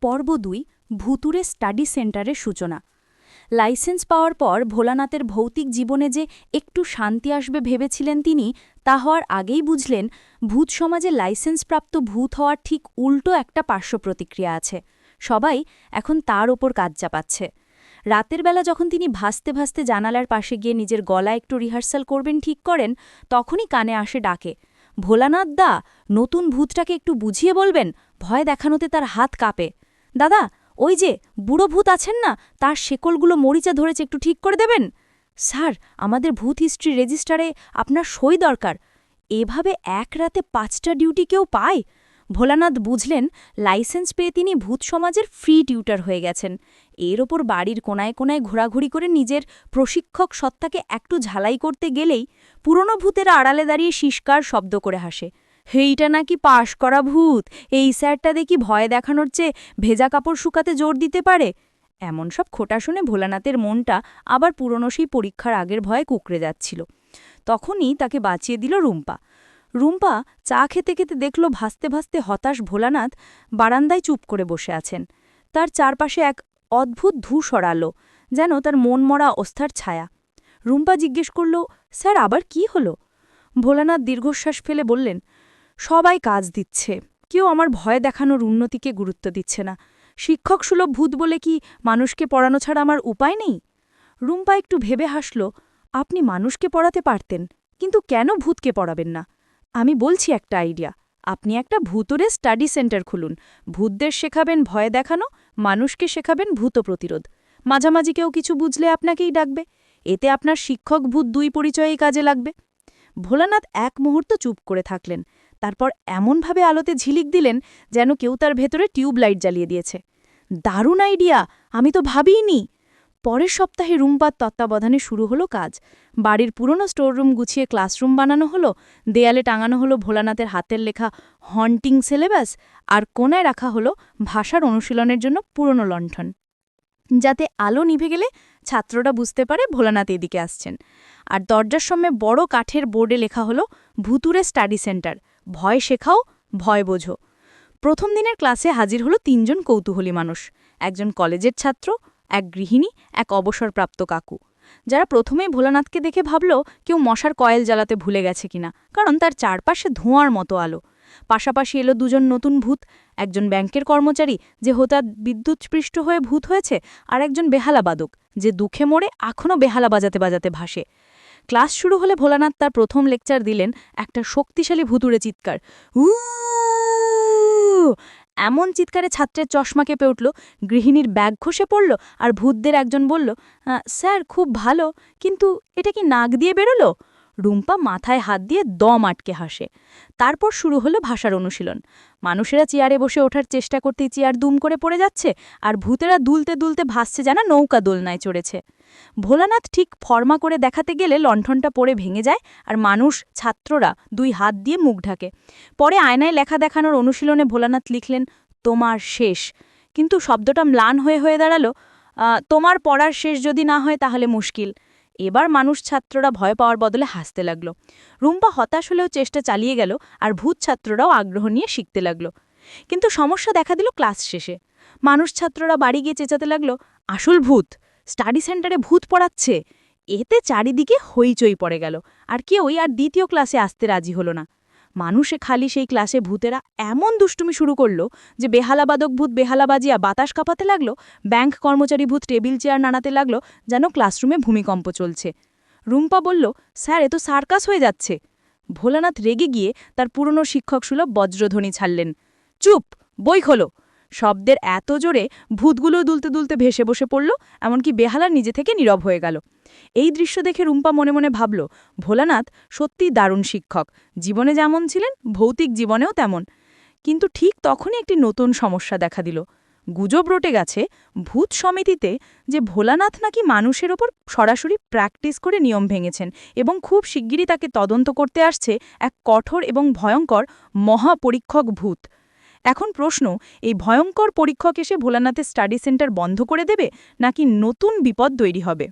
পর্ব দুই, ভুতুরে স্টাডি সেন্টারের সূচনা। লাইসেন্স পাওয়ার পর ভোলানাথের ভৌতিক জীবনে যে একটু শান্তি আসবে ভেবেছিলেন তিনি, তা হওয়ার আগেই বুঝলেন ভূত সমাজে লাইসেন্সপ্রাপ্ত ভূত হওয়ার ঠিক উল্টো একটা পার্শ্ব প্রতিক্রিয়া আছে। সবাই এখন তার ওপর কাজ চাপাচ্ছে। রাতের বেলা যখন তিনি ভাসতে ভাসতে জানালার পাশে গিয়ে নিজের গলা একটু রিহার্সাল করবেন ঠিক করেন, তখনই কানে আসে ডাকে ভোলানাথ দা নতুন ভূতটাকে একটু বুঝিয়ে বলবেন? ভয় দেখানোতে তার হাত কাঁপে। দাদা, ওই যে বুড়ো ভূত আছেন না, তার শেকলগুলো মরিচা ধরেছে, একটু ঠিক করে দেবেন? স্যার, আমাদের ভূত হিস্ট্রি রেজিস্টারে আপনার সই দরকার। এভাবে এক রাতে পাঁচটা ডিউটি কেউ পায়? ভোলানাথ বুঝলেন, লাইসেন্স পেয়ে তিনি ভূত সমাজের ফ্রি টিউটার হয়ে গেছেন। এর ওপর বাড়ির কোনায় কোনায় ঘোরাঘুরি করে নিজের প্রশিক্ষক সত্তাকে একটু ঝালাই করতে গেলেই পুরনো ভূতেরা আড়ালে দাঁড়িয়ে শিষ্কার শব্দ করে হাসে। হেইটা নাকি পাশ করা ভূত? এই স্যারটা দেখি ভয় দেখানোর চেয়ে ভেজা কাপড় শুকাতে জোর দিতে পারে? এমন সব খোটা শুনে ভোলানাথের মনটা আবার পুরনো সেই পরীক্ষার আগের ভয়ে কুকড়ে যাচ্ছিল। তখনই তাকে বাঁচিয়ে দিল রুম্পা। রুম্পা চা খেতে খেতে দেখল ভাসতে ভাসতে হতাশ ভোলানাথ বারান্দায় চুপ করে বসে আছেন। তার চারপাশে এক অদ্ভুত ধূ সরালো, যেন তার মন মরা অস্থার ছায়া। রুম্পা জিজ্ঞেস করল, স্যার, আবার কি হলো? ভোলানাথ দীর্ঘশ্বাস ফেলে বললেন সবাই কাজ দিচ্ছে। কেউ আমার ভয় দেখানোর উন্নতিকে গুরুত্ব দিচ্ছে না। শিক্ষক সুলভ ভূত বলে কি মানুষকে পড়ানো ছাড়া আমার উপায় নেই? রুম্পা একটু ভেবে হাসল, আপনি মানুষকে পড়াতে পারতেন, কিন্তু কেন ভূতকে পড়াবেন না? আমি বলছি একটা আইডিয়া। আপনি একটা ভূতরে স্টাডি সেন্টার খুলুন। ভূতদের শেখাবেন ভয় দেখানো, মানুষকে শেখাবেন ভূত প্রতিরোধ। মাঝামাঝি কেউ কিছু বুঝলে আপনাকেই ডাকবে। এতে আপনার শিক্ষক ভূত দুই পরিচয়েই কাজে লাগবে। ভোলানাথ এক মুহূর্ত চুপ করে থাকলেন। তারপর এমনভাবে আলোতে ঝিলিক দিলেন যেন কেউ তার ভেতরে টিউবলাইট জ্বালিয়ে দিয়েছে। দারুণ আইডিয়া! আমি তো ভাবিইনি। পরের সপ্তাহে রুমপাত তত্ত্বাবধানে শুরু হলো কাজ। বাড়ির পুরনো স্টোররুম গুছিয়ে ক্লাসরুম বানানো হলো, দেয়ালে টাঙানো হলো ভোলানাথের হাতের লেখা হন্টিং সিলেবাস আর কোনায় রাখা হলো ভাষার অনুশীলনের জন্য পুরনো লণ্ঠন। যাতে আলো নিভে গেলে ছাত্ররা বুঝতে পারে ভোলানাথ এদিকে আসছেন। আর দরজার সামনে বড় কাঠের বোর্ডে লেখা হলো ভুতুরে স্টাডি সেন্টার ভয় শেখাও, ভয় বোঝো। প্রথম দিনের ক্লাসে হাজির হলো তিনজন কৌতূহলী মানুষ। একজন কলেজের ছাত্র, এক গৃহিণী, এক অবসরপ্রাপ্ত কাকু। যারা প্রথমেই ভোলানাথকে দেখে ভাবল কেউ মশার কয়েল জ্বালাতে ভুলে গেছে কিনা, কারণ তার চারপাশে ধোঁয়ার মতো আলো। পাশাপাশি এলো দুজন নতুন ভূত, একজন ব্যাংকের কর্মচারী যে হঠাৎ বিদ্যুৎস্পৃষ্ট হয়ে ভূত হয়েছে, আর একজন বেহালা বাদক যে দুঃখে মরে এখনও বেহালা বাজাতে বাজাতে ভাসে। ক্লাস শুরু হলে ভোলানাথ তার প্রথম লেকচার দিলেন একটা শক্তিশালী ভুতুরে চিৎকার। উ এমন চিৎকারে ছাত্রের চশমা কেঁপে উঠল গৃহিণীর ব্যাগ ঘষে পড়ল আর ভূতদের একজন বলল স্যার খুব ভালো কিন্তু এটা কি নাক দিয়ে বেরোলো রুম্পা মাথায় হাত দিয়ে দম আটকে হাসে। তারপর শুরু হলো ভাষার অনুশীলন। মানুষেরা চেয়ারে বসে ওঠার চেষ্টা করতেই চেয়ার দুম করে পড়ে যাচ্ছে আর ভূতেরা দুলতে দুলতে ভাসছে যেন নৌকা দোলনায় চড়েছে। ভোলানাথ ঠিক ফর্মা করে দেখাতে গেলে লণ্ঠনটা পড়ে ভেঙে যায় আর মানুষ, ছাত্ররা দুই হাত দিয়ে মুখ ঢাকে। পরে আয়নায় লেখা দেখানোর অনুশীলনে ভোলানাথ লিখলেন, তোমার শেষ। কিন্তু শব্দটা ম্লান হয়ে হয়ে দাঁড়াল তোমার পড়ার শেষ যদি না হয় তাহলে মুশকিল। এবার মানুষ ছাত্ররা ভয় পাওয়ার বদলে হাসতে লাগল। রুম্পা হতাশ হলেও চেষ্টা চালিয়ে গেল আর ভূত ছাত্ররাও আগ্রহ নিয়ে শিখতে লাগল। কিন্তু সমস্যা দেখা দিল ক্লাস শেষে। মানুষ ছাত্ররা বাড়ি গিয়ে চেঁচাতে লাগল, আসল ভূত? স্টাডি সেন্টারে ভূত পড়াচ্ছে? এতে চারিদিকে হইচই পড়ে গেল। আর কেউই আর দ্বিতীয় ক্লাসে আসতে রাজি হলো না। মানুষে খালি সেই ক্লাসে ভূতেরা এমন দুষ্টুমি শুরু করল যে বেহালাবাদক ভূত বেহালা বাজিয়া বাতাস কাঁপাতে লাগল, ব্যাংক কর্মচারী ভূত টেবিল চেয়ার নাড়াতে লাগল যেন ক্লাসরুমে ভূমিকম্প চলছে। রুম্পা বলল, স্যার, এ তো সার্কাস হয়ে যাচ্ছে। ভোলানাথ রেগে গিয়ে তার পুরনো শিক্ষক সুলভ বজ্রধ্বনি ছাড়লেন। চুপ, বই খোলো। শব্দের এত জোরে ভূতগুলো দুলতে দুলতে ভেসে বসে পড়ল, এমনকি বেহালার নিজে থেকে নীরব হয়ে গেল। এই দৃশ্য দেখে রুম্পা মনে মনে ভাবল, ভোলানাথ সত্যিই দারুণ শিক্ষক, জীবনে যেমন ছিলেন, ভৌতিক জীবনেও তেমন। কিন্তু ঠিক তখনই একটি নতুন সমস্যা দেখা দিল। গুজব রটে গেছে ভূত সমিতিতে যে ভোলানাথ নাকি মানুষের ওপর সরাসরি প্র্যাকটিস করে নিয়ম ভেঙেছেন এবং খুব শিগগিরই তাকে তদন্ত করতে আসছে এক কঠোর এবং ভয়ঙ্কর মহাপরীক্ষক ভূত। এখন প্রশ্ন, এই ভয়ঙ্কর পরীক্ষক এসে ভোলানাথের স্টাডি সেন্টার বন্ধ করে দেবে নাকি নতুন বিপদ তৈরি হবে?